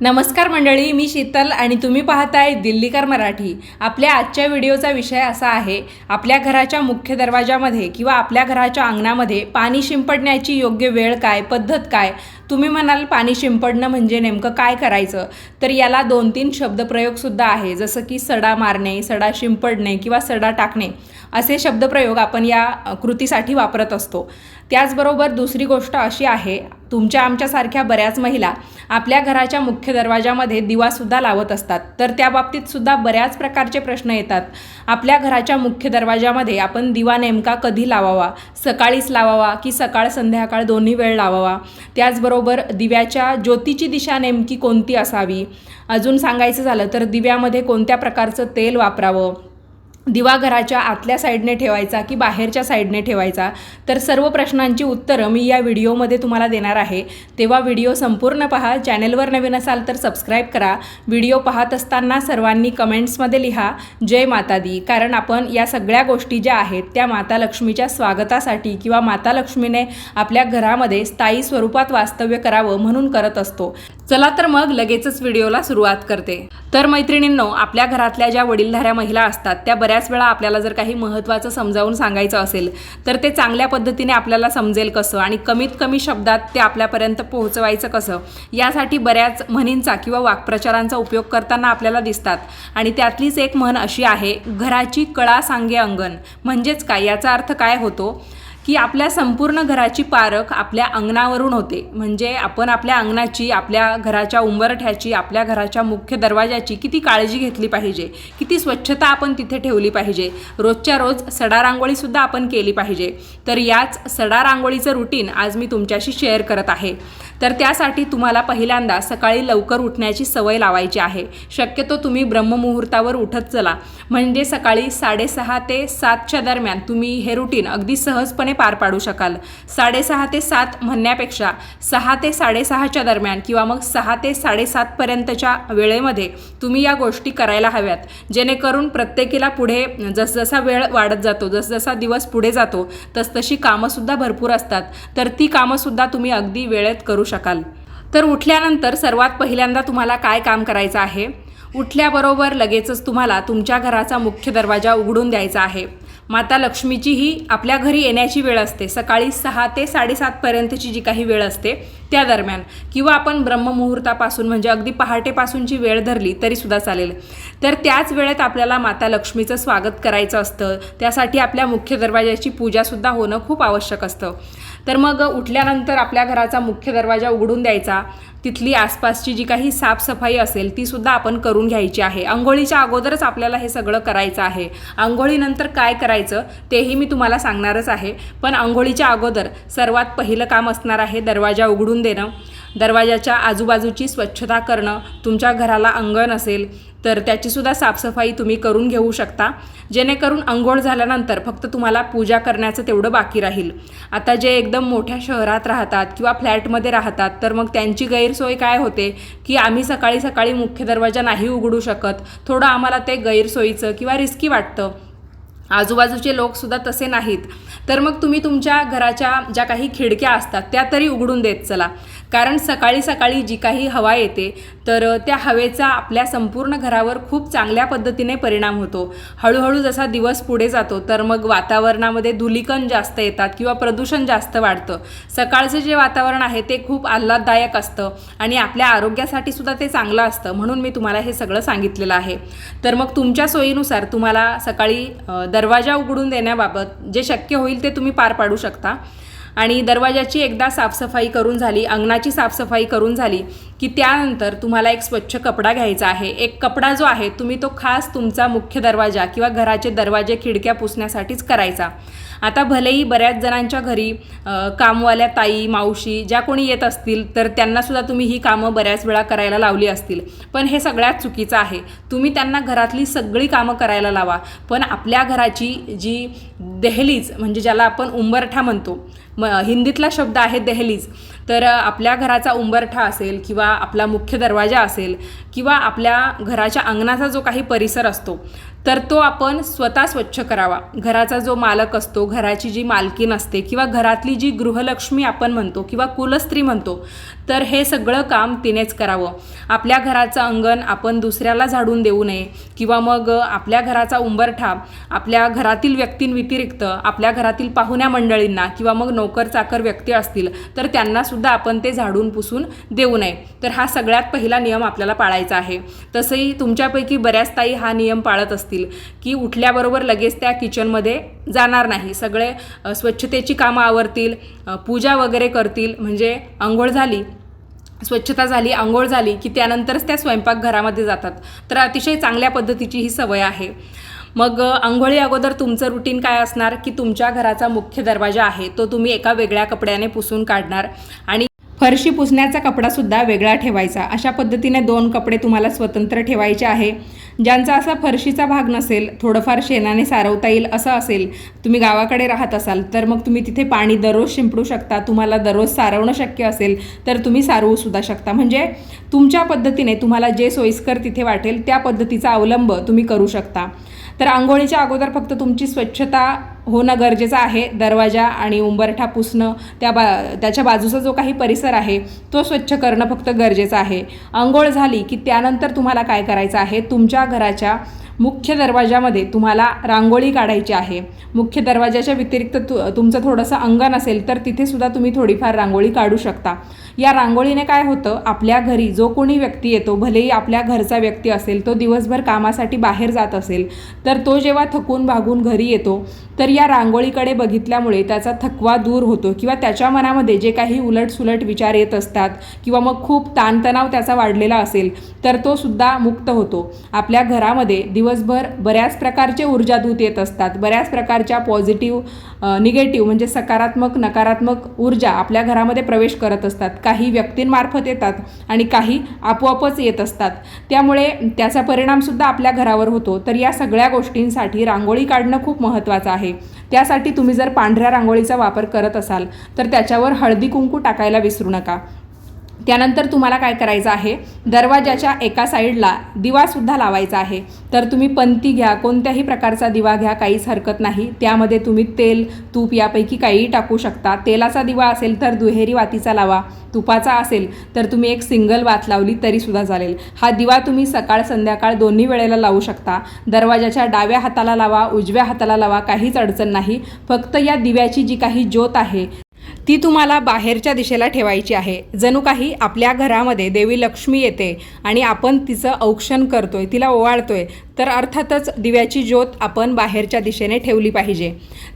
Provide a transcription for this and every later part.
नमस्कार मंडळी मी शीतल आणि तुम्ही पाहताय दिल्लीकर मराठी. आपल्या आजच्या व्हिडिओचा विषय असा आहे आपल्या घराच्या मुख्य दरवाजामध्ये किंवा आपल्या घराच्या अंगणामध्ये पाणी शिंपडण्याची योग्य वेळ काय पद्धत काय? तुम्ही म्हणाल पाणी शिंपडणं म्हणजे नेमकं काय करायचं? तर याला दोन तीन शब्दप्रयोगसुद्धा आहे जसं की सडा मारणे सडा शिंपडणे किंवा सडा टाकणे असे शब्दप्रयोग आपण या कृतीसाठी वापरत असतो. त्याचबरोबर दुसरी गोष्ट अशी आहे तुमच्या आमच्यासारख्या बऱ्याच महिला आपल्या घराच्या मुख्य दरवाजामध्ये दिवासुद्धा लावत असतात. तर त्या बाबतीत सुद्धा बऱ्याच प्रकारचे प्रश्न येतात. आपल्या घराच्या मुख्य दरवाजामध्ये आपण दिवा नेमका कधी लावावा? सकाळीच लावावा की सकाळ संध्याकाळ दोन्ही वेळ लावावा? त्याचबरोबर दिव्याच्या ज्योतीची दिशा नेमकी कोणती असावी? अजून सांगायचं झालं तर दिव्यामध्ये कोणत्या प्रकारचं तेल वापरावं? दिवा घराच्या आतल्या साईडने ठेवायचा की बाहेरच्या साईडने ठेवायचा? तर सर्व प्रश्नांची उत्तरं मी या व्हिडिओमध्ये तुम्हाला देणार आहे. तेव्हा व्हिडिओ संपूर्ण पहा. चॅनेलवर नवीन असाल तर सबस्क्राईब करा. व्हिडिओ पाहत असताना सर्वांनी कमेंट्समध्ये लिहा. जय माता दी कारण आपण या सगळ्या गोष्टी ज्या आहेत त्या माता लक्ष्मीच्या स्वागतासाठी किंवा माता लक्ष्मीने आपल्या घरामध्ये स्थायी स्वरूपात वास्तव्य करावं म्हणून करत असतो. चला तर मग लगेचच व्हिडिओला सुरुवात करते. तर मैत्रिणींनो आपल्या घरातल्या ज्या वडीलधाऱ्या महिला असतात त्या बऱ्याच वेळा आपल्याला जर काही महत्त्वाचं समजावून सांगायचं असेल तर ते चांगल्या पद्धतीने आपल्याला समजेल कसं आणि कमीत कमी शब्दात ते आपल्यापर्यंत पोहोचवायचं कसं यासाठी बऱ्याच म्हणींचा किंवा वाक्प्रचारांचा उपयोग करताना आपल्याला दिसतात. आणि त्यातलीच एक म्हण अशी आहे घराची कळा सांगे अंगण. म्हणजेच काय? याचा अर्थ काय होतो? की आपल्या संपूर्ण घराची पारख आपल्या अंगणावरून होते. म्हणजे आपण आपल्या अंगणाची आपल्या घराच्या उंबरठ्याची आपल्या घराच्या मुख्य दरवाजाची किती काळजी घेतली पाहिजे? किती स्वच्छता आपण तिथे ठेवली पाहिजे? रोजच्या रोज सडा रांगोळीसुद्धा आपण केली पाहिजे. तर याच सडा रांगोळीचं रुटीन आज मी तुमच्याशी शेअर करत आहे. तर त्यासाठी तुम्हाला पहिल्यांदा सकाळी लवकर उठण्याची सवय लावायची आहे. शक्यतो तुम्ही ब्रह्ममुहूर्तावर उठत चला. म्हणजे सकाळी साडेसहा ते सातच्या दरम्यान तुम्ही हे रुटीन अगदी सहजपणे पार पाडू शकाल. साडेसहा ते सात म्हणण्यापेक्षा सहा ते साडेसहाच्या दरम्यान किंवा मग सहा ते साडेसातपर्यंतच्या वेळेमध्ये तुम्ही या गोष्टी करायला हव्यात. जेणेकरून प्रत्येकीला पुढे जसजसा वेळ वाढत जातो जसजसा दिवस पुढे जातो तसतशी कामंसुद्धा भरपूर असतात. तर ती कामंसुद्धा तुम्ही अगदी वेळेत करू शकाल. तर उठल्यानंतर सर्वात पहिल्यांदा तुम्हाला काय काम करायचं आहे? उठल्याबरोबर लगेचच तुम्हाला तुमच्या घराचा मुख्य दरवाजा उघडून द्यायचा आहे. माता लक्ष्मीचीही आपल्या घरी येण्याची वेळ असते. सकाळी सहा ते साडेसातपर्यंतची जी काही वेळ असते त्या दरम्यान. किंवा आपण ब्रह्ममुहूर्तापासून म्हणजे अगदी पहाटेपासूनची वेळ धरली तरीसुद्धा चालेल. तर त्याच वेळेत आपल्याला माता लक्ष्मीचं स्वागत करायचं असतं. त्यासाठी आपल्या मुख्य दरवाजाची पूजासुद्धा होणं खूप आवश्यक असतं. तर मग उठल्यानंतर आपल्या घराचा मुख्य दरवाजा उघडून द्यायचा. तिथली आसपासची जी काही साफसफाई असेल ती सुद्धा आपण करून घ्यायची आहे. आंघोळीच्या अगोदरच आपल्याला हे सगळं करायचं आहे. आंघोळीनंतर काय करायचं तेही मी तुम्हाला सांगणारच आहे. पण आंघोळीच्या अगोदर सर्वात पहिलं काम असणार आहे दरवाजा उघडून देणं दरवाजाच्या आजूबाजूची स्वच्छता करणं तुमच्या घराला अंगण असेल तर त्याचीसुद्धा साफसफाई तुम्ही करून घेऊ शकता. जेणेकरून अंघोळ झाल्यानंतर फक्त तुम्हाला पूजा करण्याचं तेवढं बाकी राहील. आता जे एकदम मोठ्या शहरात राहतात किंवा फ्लॅटमध्ये राहतात तर मग त्यांची गैरसोय काय होते? की आम्ही सकाळी सकाळी मुख्य दरवाजा नाही उघडू शकत. थोडं आम्हाला ते गैरसोयीचं किंवा रिस्की वाटतं. आजूबाजूचे लोकसुद्धा तसे नाहीत. तर मग तुम्ही तुमच्या घराच्या ज्या काही खिडक्या असतात त्या तरी उघडून देत चला. कारण सकाळी सकाळी जी काही हवा येते तर त्या हवेचा आपल्या संपूर्ण घरावर खूप चांगल्या पद्धतीने परिणाम होतो. हळूहळू जसा दिवस पुढे जातो तर मग वातावरणामध्ये धुलीकण जास्त येतात किंवा प्रदूषण जास्त वाढतं. सकाळचं जे वातावरण आहे ते खूप आल्हाददायक असतं आणि आपल्या आरोग्यासाठी सुद्धा ते चांगलं असतं. म्हणून मी तुम्हाला हे सगळं सांगितलेलं आहे. तर मग तुमच्या सोयीनुसार तुम्हाला सकाळी दरवाजा उघडून देण्याबाबत जे शक्य होईल ते तुम्ही पार पाडू शकता. आणि दरवाजाची एकदा साफसफाई करून झाली अंगणाची साफसफाई करून झाली की त्यानंतर तुम्हाला एक स्वच्छ कपडा घ्यायचा आहे. एक कपडा जो आहे तुम्ही तो खास तुमचा मुख्य दरवाजा किंवा घराचे दरवाजे खिडक्या पुसण्यासाठीच करायचा. आता भलेही बऱ्याच जणांच्या घरी कामवाल्या ताई मावशी ज्या कोणी येत असतील तर त्यांनासुद्धा तुम्ही ही कामं बऱ्याच वेळा करायला लावली असतील. पण हे सगळ्यात चुकीचं आहे. तुम्ही त्यांना घरातली सगळी कामं करायला लावा. पण आपल्या घराची जी देहलीज म्हणजे ज्याला आपण उंबरठा म्हणतो म हिंदीतला शब्द आहे देहलीज. तर आपल्या घराचा उंबरठा असेल किंवा आपला मुख्य दरवाजा असेल किंवा आपल्या घराच्या अंगणाचा जो काही परिसर असतो तर तो आपण स्वतः स्वच्छ करावा. घराचा जो मालक असतो घराची जी मालकीन असते किंवा घरातली जी गृहलक्ष्मी आपण म्हणतो किंवा कुलस्त्री म्हणतो तर हे सगळं काम तिनेच करावं. आपल्या घराचं अंगण आपण दुसऱ्याला झाडून देऊ नये किंवा मग आपल्या घराचा उंबरठा आपल्या घरातील व्यक्तींव्यतिरिक्त आपल्या घरातील पाहुण्या मंडळींना किंवा मग नोकर चाकर व्यक्ती असतील तर त्यांनासुद्धा आपण ते झाडून पुसून देऊ नये. तर हा सगळ्यात पहिला नियम आपल्याला पाळायचा आहे. तसंही तुमच्यापैकी बऱ्याच ताई हा नियम पाळत असतील. की उठल्याबरोबर लगेच त्या किचनमध्ये जाणार नाही. सगळे स्वच्छतेची कामं आवरतील पूजा वगैरे करतील म्हणजे आंघोळ झाली स्वच्छता झाली आंघोळ झाली की त्यानंतरच त्या स्वयंपाकघरामध्ये जातात. तर अतिशय चांगल्या पद्धतीची ही सवय आहे. मग आंघोळी अगोदर तुमचं रुटीन काय असणार? की तुमच्या घराचा मुख्य दरवाजा आहे तो तुम्ही एका वेगळ्या कपड्याने पुसून काढणार आणि फरशी पुसण्याचा कपडासुद्धा वेगळा ठेवायचा. अशा पद्धतीने दोन कपडे तुम्हाला स्वतंत्र ठेवायचे आहे. ज्यांचा असा फरशीचा भाग नसेल थोडंफार शेणाने सारवता येईल असं असेल तुम्ही गावाकडे राहत असाल तर मग तुम्ही तिथे पाणी दररोज शिंपडू शकता. तुम्हाला दररोज सारवणं शक्य असेल तर तुम्ही सारवूसुद्धा शकता. म्हणजे तुमच्या पद्धतीने तुम्हाला जे सोयीस्कर तिथे वाटेल त्या पद्धतीचा अवलंब तुम्ही करू शकता. तर आंघोळीच्या अगोदर फक्त तुमची स्वच्छता होणं गरजेचं आहे. दरवाजा आणि उंबरठा पुसणं त्या बा त्याच्या बाजूचा जो काही परिसर आहे तो स्वच्छ करणं फक्त गरजेचं आहे. आंघोळ झाली की त्यानंतर तुम्हाला काय करायचं आहे? तुमच्या घराच्या मुख्य दरवाजामध्ये तुम्हाला रांगोळी काढायची आहे. मुख्य दरवाजाच्या व्यतिरिक्त तु तुमचं थोडंसं अंगण असेल तर तिथेसुद्धा तुम्ही थोडीफार रांगोळी काढू शकता. या रांगोळीने काय होतं? आपल्या घरी जो कोणी व्यक्ती येतो भलेही आपल्या घरचा व्यक्ती असेल तो दिवसभर कामासाठी बाहेर जात असेल तर तो जेव्हा थकून भागून घरी येतो तर या रांगोळीकडे बघितल्यामुळे त्याचा थकवा दूर होतो किंवा त्याच्या मनामध्ये जे काही उलटसुलट विचार येत असतात किंवा मग खूप ताणतणाव त्याचा वाढलेला असेल तर तो सुद्धा मुक्त होतो. आपल्या घरामध्ये दिवसभर बऱ्याच प्रकारचे ऊर्जादूत येत असतात. बऱ्याच प्रकारच्या पॉझिटिव्ह निगेटिव्ह म्हणजे सकारात्मक नकारात्मक ऊर्जा आपल्या घरामध्ये प्रवेश करत असतात. काही व्यक्तींमार्फत येतात आणि काही आपोआपच येत असतात. त्यामुळे त्याचा परिणामसुद्धा आपल्या घरावर होतो. तर या सगळ्या गोष्टींसाठी रांगोळी काढणं खूप महत्त्वाचं आहे. त्यासाठी तुम्ही जर पांढऱ्या रांगोळीचा वापर करत असाल तर त्याच्यावर हळदी कुंकू टाकायला विसरू नका. त्यानंतर तुम्हाला काय करायचं आहे? दरवाजाच्या एका साईडला दिवासुद्धा लावायचा आहे. तर तुम्ही पंती घ्या कोणत्याही प्रकारचा दिवा घ्या काहीच हरकत नाही. त्यामध्ये तुम्ही तेल तूप यापैकी काहीही टाकू शकता. तेलाचा दिवा असेल तर दुहेरी वातीचा लावा. तुपाचा असेल तर तुम्ही एक सिंगल वात लावली तरीसुद्धा चालेल. हा दिवा तुम्ही सकाळ संध्याकाळ दोन्ही वेळेला लावू शकता. दरवाजाच्या डाव्या हाताला लावा उजव्या हाताला लावा काहीच अडचण नाही. फक्त या दिव्याची जी काही ज्योत आहे ती तुम्हाला बाहेरच्या दिशेला ठेवायची आहे. जणू काही आपल्या घरामध्ये देवी लक्ष्मी येते आणि आपण तिचं औक्षण करतोय तिला ओवाळतोय तर अर्थातच दिव्याची ज्योत आपण बाहेरच्या दिशेने ठेवली पाहिजे.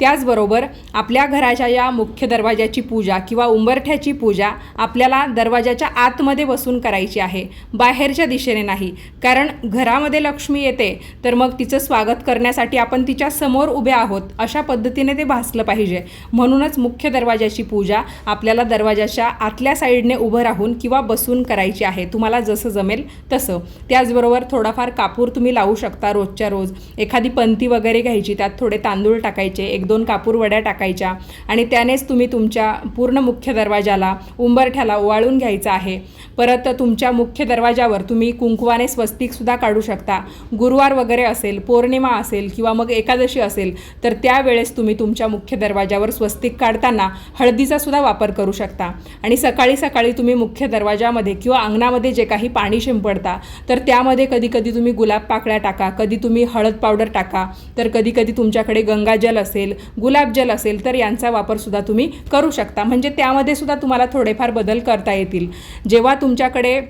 त्याचबरोबर आपल्या घराच्या या मुख्य दरवाजाची पूजा किंवा उंबरठ्याची पूजा आपल्याला दरवाजाच्या आतमध्ये बसून करायची आहे. बाहेरच्या दिशेने नाही कारण घरामध्ये लक्ष्मी येते तर मग तिचं स्वागत करण्यासाठी आपण तिच्या समोर उभे आहोत अशा पद्धतीने ते भासलं पाहिजे. म्हणूनच मुख्य दरवाजाची पूजा पूजा आपल्याला दरवाजाच्या आतल्या साईडने उभं राहून किंवा बसून करायची आहे. तुम्हाला जसं जमेल तसं. त्याचबरोबर थोडाफार कापूर तुम्ही लावू शकता रोजच्या रोज. एखादी पंती वगैरे घ्यायची त्यात थोडे तांदूळ टाकायचे एक दोन कापूर वड्या टाकायच्या आणि त्यानेच तुम्ही तुमच्या पूर्ण मुख्य दरवाजाला उंबरठ्याला ओवाळून घ्यायचं आहे. परत तुमच्या मुख्य दरवाजावर तुम्ही कुंकवाने स्वस्तिकसुद्धा काढू शकता. गुरुवार वगैरे असेल पौर्णिमा असेल किंवा मग एकादशी असेल तर त्यावेळेस तुम्ही तुमच्या मुख्य दरवाजावर स्वस्तिक काढताना हळदी हळदीचा सुद्धा वापर करू शकता. आणि सकाळी सकाळी तुम्ही मुख्य दरवाजामध्ये किंवा अंगणामध्ये जे काही पाणी शिंपडता तर त्यामध्ये कधी कधी तुम्ही गुलाब पाकळ्या टाका कधी तुम्ही हळद पावडर टाका तर कधी कधी तुमच्याकडे गंगाजल असेल गुलाबजल असेल तर यांचा वापरसुद्धा तुम्ही करू शकता. म्हणजे त्यामध्ये सुद्धा तुम्हाला थोडेफार बदल करता येतील. जेव्हा तुमच्याकडे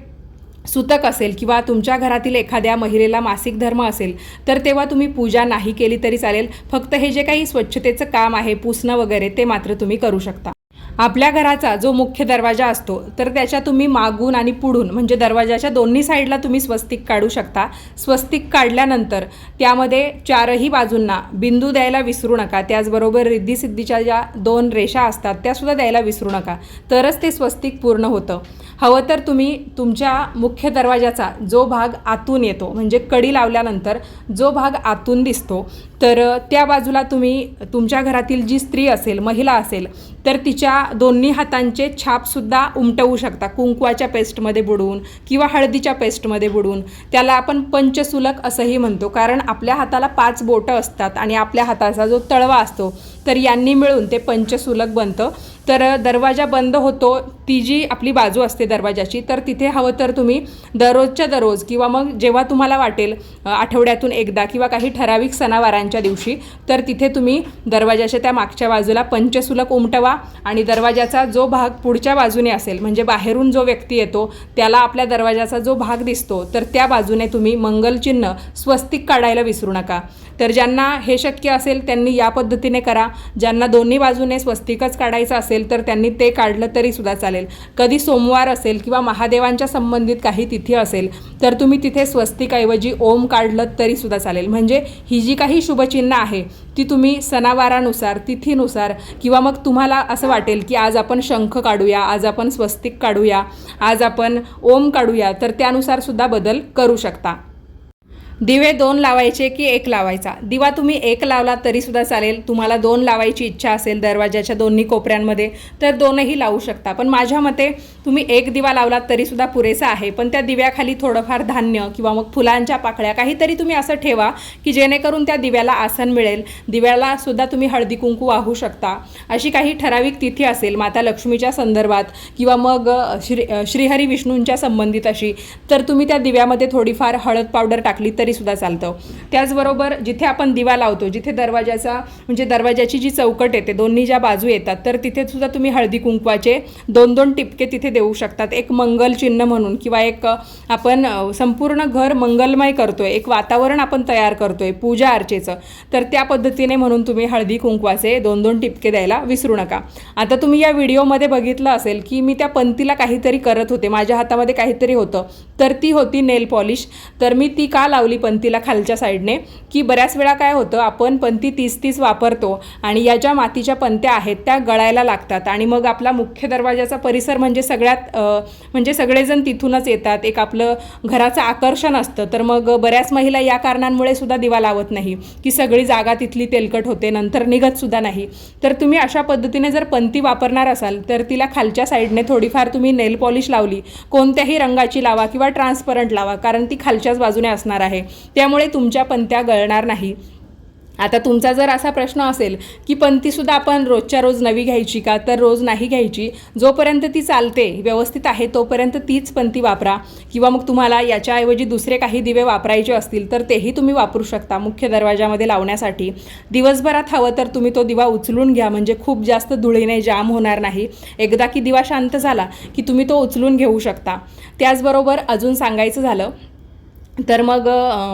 सुतक असेल किंवा तुमच्या घरातील एखाद्या महिलेला मासिक धर्म असेल तर तेव्हा तुम्ही पूजा नाही केली तरी चालेल. फक्त हे जे काही स्वच्छतेचं काम आहे पुसणं वगैरे ते मात्र तुम्ही करू शकता. आपल्या घराचा जो मुख्य दरवाजा असतो तर त्याच्या तुम्ही मागून आणि पुढून म्हणजे दरवाजाच्या दोन्ही साईडला तुम्ही स्वस्तिक काढू शकता. स्वस्तिक काढल्यानंतर त्यामध्ये चारही बाजूंना बिंदू द्यायला विसरू नका. त्याचबरोबर रिद्धिसिद्धीच्या ज्या दोन रेषा असतात त्यासुद्धा द्यायला विसरू नका. तरच ते स्वस्तिक पूर्ण होतं. हवं तर तुम्ही तुमच्या मुख्य दरवाजाचा जो भाग आतून येतो म्हणजे कडी लावल्यानंतर जो भाग आतून दिसतो तर त्या बाजूला तुम्ही तुमच्या घरातील जी स्त्री असेल महिला असेल तर तिच्या दोन्ही हातांचे छापसुद्धा उमटवू शकता. कुंकवाच्या पेस्टमध्ये बुडवून किंवा हळदीच्या पेस्टमध्ये बुडवून. त्याला आपण पंचसुलक असंही म्हणतो. कारण आपल्या हाताला पाच बोटं असतात आणि आपल्या हाताचा जो तळवा असतो तर यांनी मिळून ते पंचसुलक बनतं. तर दरवाजा बंद होतो ती जी आपली बाजू असते दरवाजाची तर तिथे हवं तर तुम्ही दररोजच्या दररोज किंवा मग जेव्हा तुम्हाला वाटेल आठवड्यातून एकदा किंवा काही ठराविक सणावारांच्या दिवशी तर तिथे तुम्ही दरवाजाच्या त्या मागच्या बाजूला पंचसुलक उमटवा आणि दरवाजाचा जो भाग पुढच्या बाजूने असेल म्हणजे बाहेरून जो व्यक्ती येतो त्याला आपल्या दरवाजाचा जो भाग दिसतो तर त्या बाजूने तुम्ही मंगलचिन्ह स्वस्तिक काढायला विसरू नका. तर ज्यांना हे शक्य असेल त्यांनी या पद्धतीने करा. ज्यांना दोन्ही बाजूने स्वस्तिकच काढायचं असेल तर त्यांनी ते काढलं तरी सुद्धा चालेल. कधी सोमवार असेल किंवा महादेवांच्या संबंधित काही तिथी असेल तर तुम्ही तिथे स्वस्तिकऐवजी ओम काढलं तरी सुद्धा चालेल. म्हणजे ही जी काही शुभचिन्ह आहे ती तुम्ही सणावारानुसार तिथीनुसार किंवा मग तुम्हाला असं वाटेल की आज आपण शंख काढूया आज आपण स्वस्तिक काढूया आज आपण ओम काढूया तर त्यानुसार सुद्धा बदल करू शकता. दिवे दोन लावायचे की एक लावायचा? दिवा तुम्ही एक लावला तरीसुद्धा चालेल. तुम्हाला दोन लावायची इच्छा असेल दरवाजाच्या दोन्ही कोपऱ्यांमध्ये तर दोनही लावू शकता. पण माझ्या मते तुम्ही एक दिवा लावलात तरीसुद्धा पुरेसा आहे. पण त्या दिव्याखाली थोडंफार धान्य किंवा मग फुलांच्या पाकळ्या काहीतरी तुम्ही असं ठेवा की जेणेकरून त्या दिव्याला आसन मिळेल. दिव्याला सुद्धा तुम्ही हळदी कुंकू वाहू शकता. अशी काही ठराविक तिथी असेल माता लक्ष्मीच्या संदर्भात किंवा मग श्री श्रीहरी विष्णूंच्या संबंधित अशी तर तुम्ही त्या दिव्यामध्ये थोडीफार हळद पावडर टाकली तरी सुद्धा चालतं. त्याचबरोबर जिथे आपण दिवा लावतो जिथे दरवाजाचा म्हणजे दरवाजाची जी चौकट येते दोन्ही ज्या बाजू येतात तर तिथे सुद्धा तुम्ही हळदी कुंकवाचे दोन दोन टिपके तिथे देऊ शकतात. एक मंगल चिन्ह म्हणून किंवा एक आपण संपूर्ण घर मंगलमय करतोय एक वातावरण आपण तयार करतोय पूजा अर्चेचं तर त्या पद्धतीने म्हणून तुम्ही हळदी कुंकवाचे दोन दोन टिपके द्यायला विसरू नका. आता तुम्ही या व्हिडिओमध्ये बघितलं असेल की मी त्या पंतीला काहीतरी करत होते माझ्या हातामध्ये काहीतरी होतं तर ती होती नेल पॉलिश. तर मी ती का लावली? पंतीला खालच्या साईडने की बऱ्याच वेळा काय होतं आपण पंती तीस तीस वापरतो आणि या ज्या मातीच्या पंत्या आहेत त्या गळायला लागतात. आणि मग आपला मुख्य दरवाजाचा परिसर म्हणजे सगळ्यात म्हणजे सगळेजण तिथूनच येतात. एक आपलं घराचं आकर्षण असतं. तर मग बऱ्याच महिला या कारणांमुळे सुद्धा दिवा लावत नाही की सगळी जागा तिथली तेलकट होते नंतर निघत सुद्धा नाही. तर तुम्ही अशा पद्धतीने जर पंती वापरणार असाल तर तिला खालच्या साईडने थोडीफार तुम्ही नेल पॉलिश लावली. कोणत्याही रंगाची लावा किंवा ट्रान्सपरंट लावा कारण ती खालच्याच बाजूने असणार आहे. त्यामुळे तुमच्या पंत्या गळणार नाही. आता तुमचा जर असा प्रश्न असेल की पंतीसुद्धा आपण रोजच्या रोज नवी घ्यायची का? तर रोज नाही घ्यायची. जोपर्यंत ती चालते व्यवस्थित आहे तोपर्यंत तीच पंती वापरा. किंवा मग तुम्हाला याच्याऐवजी दुसरे काही दिवे वापरायचे असतील तर तेही तुम्ही वापरू शकता मुख्य दरवाजामध्ये लावण्यासाठी. दिवसभरात हवं तर तुम्ही तो दिवा उचलून घ्या. म्हणजे खूप जास्त धुळीने जाम होणार नाही. एकदा की दिवा शांत झाला की तुम्ही तो उचलून घेऊ शकता. त्याचबरोबर अजून सांगायचं झालं तर मग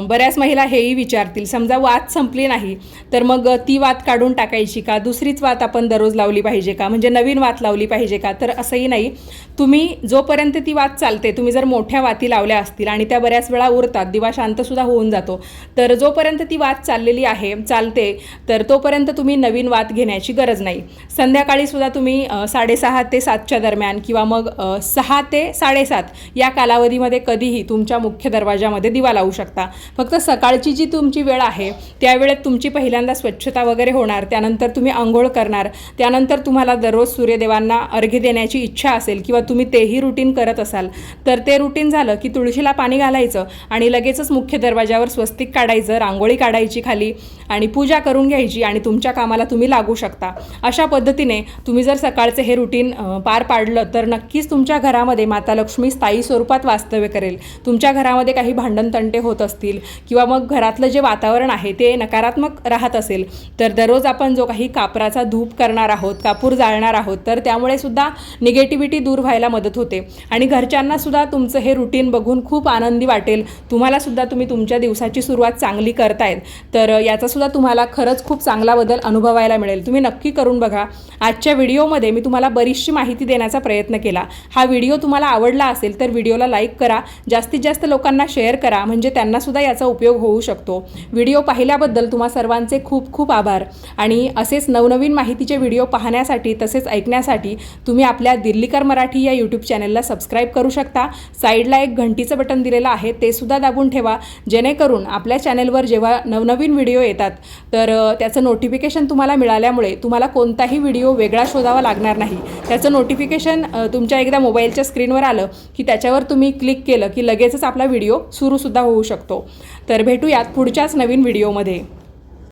बऱ्याच महिला हेही विचारतील समजा वात संपली नाही तर मग ती वात काढून टाकायची का? दुसरीच वात आपण दररोज लावली पाहिजे का? म्हणजे नवीन वात लावली पाहिजे का? तर असंही नाही. तुम्ही जोपर्यंत ती वात चालते तुम्ही जर मोठ्या वाती लावल्या असतील आणि त्या बऱ्याच वेळा उरतात दिवा शांतसुद्धा होऊन जातो तर जोपर्यंत ती वात चाललेली आहे चालते तर तोपर्यंत तुम्ही नवीन वात घेण्याची गरज नाही. संध्याकाळीसुद्धा तुम्ही साडेसहा ते सातच्या दरम्यान किंवा मग सहा ते साडेसात या कालावधीमध्ये कधीही तुमच्या मुख्य दरवाजामध्ये दिवा लावू शकता. फक्त सकाळची जी तुमची वेळ आहे त्यावेळेत तुमची पहिल्यांदा स्वच्छता वगैरे होणार त्यानंतर तुम्ही आंघोळ करणार त्यानंतर तुम्हाला दररोज सूर्यदेवांना अर्घ्य देण्याची इच्छा असेल किंवा तुम्ही तेही रुटीन करत असाल तर ते रुटीन झालं की तुळशीला पाणी घालायचं आणि लगेचच मुख्य दरवाजावर स्वस्तिक काढायचं रांगोळी काढायची खाली आणि पूजा करून घ्यायची आणि तुमच्या कामाला तुम्ही लागू शकता. अशा पद्धतीने तुम्ही जर सकाळचे हे रुटीन पार पाडलं तर नक्कीच तुमच्या घरामध्ये माता लक्ष्मी स्थायी स्वरूपात वास्तव्य करेल. तुमच्या घरामध्ये काही भांडण तंटे होत असतील किंवा मग घरातलं जे वातावरण आहे ते नकारात्मक राहत असेल तर दररोज आपण जो काही कापराचा धूप करणार आहोत कापूर जाळणार आहोत तर त्यामुळे सुद्धा निगेटिव्हिटी दूर व्हायला मदत होते. आणि घरच्यांना सुद्धा तुमचं हे रुटीन बघून खूप आनंदी वाटेल. तुम्हाला सुद्धा तुम्ही तुमच्या दिवसाची सुरुवात चांगली करतायत. तर याचा सुद्धा तुम्हाला खरंच खूप चांगला बदल अनुभवायला मिळेल. तुम्ही नक्की करून बघा. आजच्या व्हिडिओमध्ये मी तुम्हाला बरीचशी माहिती देण्याचा प्रयत्न केला. हा व्हिडिओ तुम्हाला आवडला असेल तर व्हिडिओला लाईक करा. जास्तीत जास्त लोकांना शेअर करा. करा म्हणजे त्यांनासुद्धा याचा उपयोग होऊ शकतो. व्हिडिओ पाहिल्याबद्दल तुम्हा सर्वांचे खूप खूप आभार. आणि असेच नवनवीन माहितीचे व्हिडिओ पाहण्यासाठी तसेच ऐकण्यासाठी तुम्ही आपल्या दिल्लीकर मराठी या यूट्यूब चॅनलला सबस्क्राईब करू शकता. साईडला एक घंटीचं बटन दिलेलं आहे ते सुद्धा दाबून ठेवा. जेणेकरून आपल्या चॅनलवर जेव्हा नवनवीन व्हिडिओ येतात तर त्याचं नोटिफिकेशन तुम्हाला मिळाल्यामुळे तुम्हाला कोणताही व्हिडिओ वेगळा शोधावा लागणार नाही. त्याचं नोटिफिकेशन तुमच्या एकदा मोबाईलच्या स्क्रीनवर आलं की त्याच्यावर तुम्ही क्लिक केलं की लगेचच आपला व्हिडिओ सुरू सुरूसुद्धा होऊ शकतो. तर भेटूयात पुढच्याच नवीन व्हिडिओमध्ये.